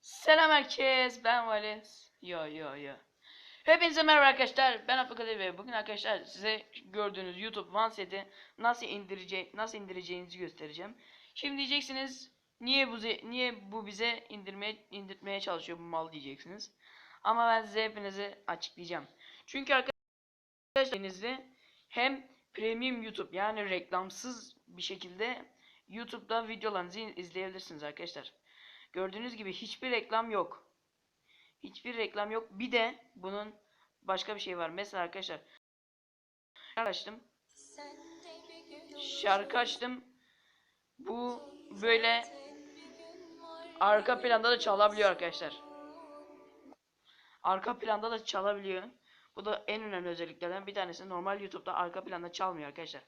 Selam herkes. Ben Valis. Yo yo yo. Hepinize merhaba arkadaşlar. Ben Abdülkadir ve bugün arkadaşlar size gördüğünüz YouTube OneSet'i nasıl indirece nasıl indireceğinizi göstereceğim. Şimdi diyeceksiniz niye bu niye bu bize indirmeye indirtmeye çalışıyor bu mal diyeceksiniz. Ama ben size hepinizi açıklayacağım. Çünkü arkadaşlar hem premium YouTube yani reklamsız bir şekilde YouTube'da videolarınızı izleyebilirsiniz arkadaşlar. Gördüğünüz gibi hiçbir reklam yok. Hiçbir reklam yok. Bir de bunun başka bir şey var. Mesela arkadaşlar şarkı açtım. Şarkı açtım. Bu böyle arka planda da çalabiliyor arkadaşlar. Arka planda da çalabiliyor. Bu da en önemli özelliklerden bir tanesi. Normal YouTube'da arka planda çalmıyor arkadaşlar.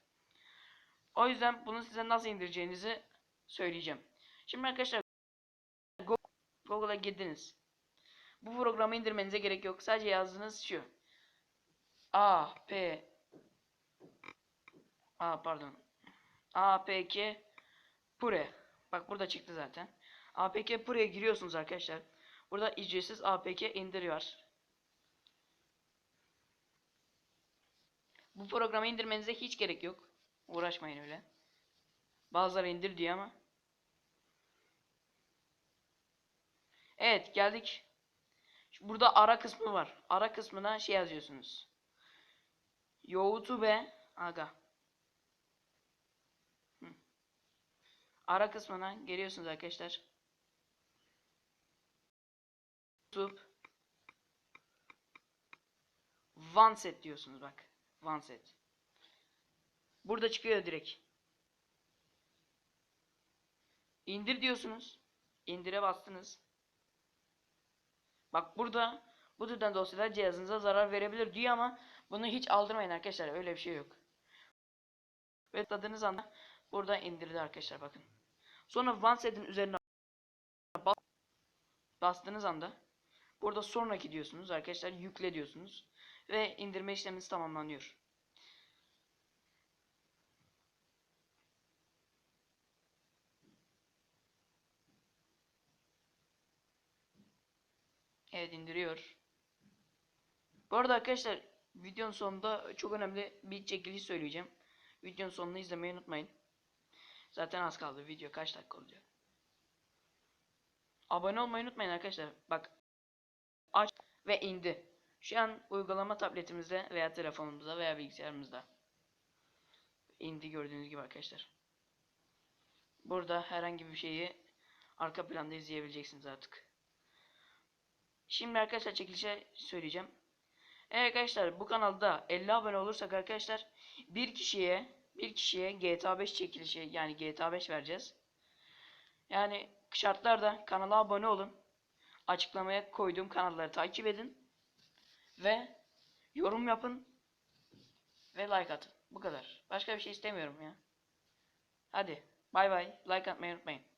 O yüzden bunu size nasıl indireceğinizi söyleyeceğim. Şimdi arkadaşlar Google'a girdiniz. Bu programı indirmenize gerek yok. Sadece yazdığınız şu. A P A pardon. APK Pure. Bak burada çıktı zaten. APK Pure'ye giriyorsunuz arkadaşlar. Burada ücretsiz APK indiriyor. Bu programı indirmenize hiç gerek yok. Uğraşmayın öyle. Bazıları indir diyor ama. Evet geldik. Burada ara kısmı var. Ara kısmına şey yazıyorsunuz. YouTube aga. Ara kısmına geliyorsunuz arkadaşlar. YouTube OneSet diyorsunuz bak. OneSet. Burada çıkıyor direkt. İndir diyorsunuz. İndire bastınız. Bak burada bu türden dosyalar cihazınıza zarar verebilir diyor ama bunu hiç aldırmayın arkadaşlar. Öyle bir şey yok. Ve tıkladığınız anda burada indirdi arkadaşlar bakın. Sonra OneSet'in üzerine bas bastığınız anda burada sonraki diyorsunuz arkadaşlar yükle diyorsunuz ve indirme işleminiz tamamlanıyor. Evet indiriyor. Bu arada arkadaşlar videonun sonunda çok önemli bir çekiliş söyleyeceğim. Videonun sonunu izlemeyi unutmayın. Zaten az kaldı. Video kaç dakika olacak? Abone olmayı unutmayın arkadaşlar. Bak aç ve indi. Şu an uygulama tabletimizde veya telefonumuzda veya bilgisayarımızda. İndi gördüğünüz gibi arkadaşlar. Burada herhangi bir şeyi arka planda izleyebileceksiniz artık. Şimdi arkadaşlar çekilişe söyleyeceğim. Evet arkadaşlar bu kanalda 50 abone olursak arkadaşlar bir kişiye bir kişiye GTA 5 çekilişi yani GTA 5 vereceğiz. Yani şartlarda kanala abone olun. Açıklamaya koyduğum kanalları takip edin. Ve yorum yapın. Ve like atın. Bu kadar. Başka bir şey istemiyorum ya. Hadi bay bay. Like atmayı unutmayın.